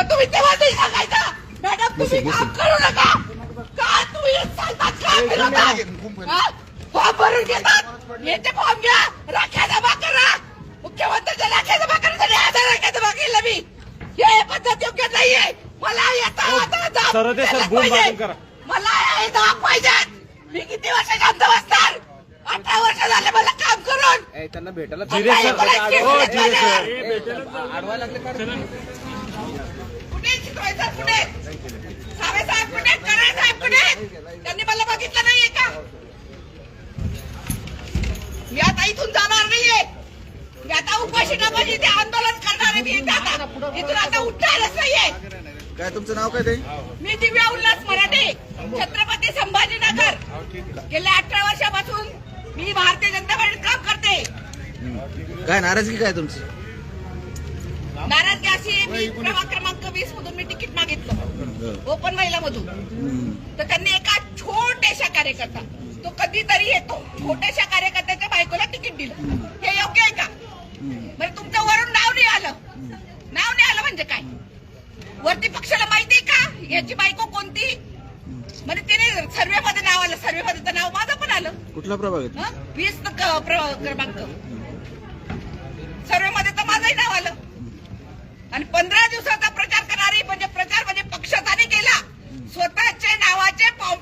मग तुम्ही तेव्हा नाही सांगायचं. मॅडम तुम्ही काम करू नका. का तुम्ही सांगतात का? विरोधात हा? फॉर्म भरून घेतात. याचे फॉर्म घ्या. राख्या जमा करा. मुख्यमंत्र्यांच्या राख्या जमा करण्यासाठी आधार राख्या जमा केलं मी. हे पद्धत योग्य नाहीये. मला येता आता सर, बोल पाहिजे. करा. मला हे दाब पाहिजेत मी किती वर्ष शांत बसणार अठरा वर्ष झाले मला काम करून. ए, त्यांना भेटायला जिरे आता सर. हो जिरे आडवा लागले का? आता इथून जाणार नाहीये. मी आता उपाशी नापाशी ते आंदोलन करणार आहे. मी इथे आता इथून आता उठणारच नाहीये. काय तुमचं नाव काय ते मी दिव्या उल्हास मराठे छत्रपती संभाजीनगर. गेल्या अठरा वर्षापासून मी भारतीय जनता पार्टीत काम करते. काय नाराजगी काय तुमची? नाराजगी अशी आहे, मी प्रभाग क्रमांक वीस मधून मी तिकीट मागितलं. ओपन महिला मधून तर त्यांनी एका कार्यकर्ता. तो कधीतरी येतो छोट्याशा कार्यकर्त्याच्या बायकोला तिकीट दिलं. हे योग्य आहे का? म्हणजे तुमचं वरून नाव नाही आलं. नाव नाही आलं म्हणजे काय? वरती पक्षाला माहिती का? याची बायको कोणती? म्हणजे तिने सर्वे मध्ये नाव आलं. सर्वे मध्ये नाव माझं पण आलं. कुठला प्रभाग वीस क्रमांक. सर्वे मध्ये तर माझंही नाव आलं. आणि पंधरा दिवसाचा प्रचार करणारी म्हणजे प्रचार म्हणजे पक्षाचा केला. स्वतःचे नावाचे पाव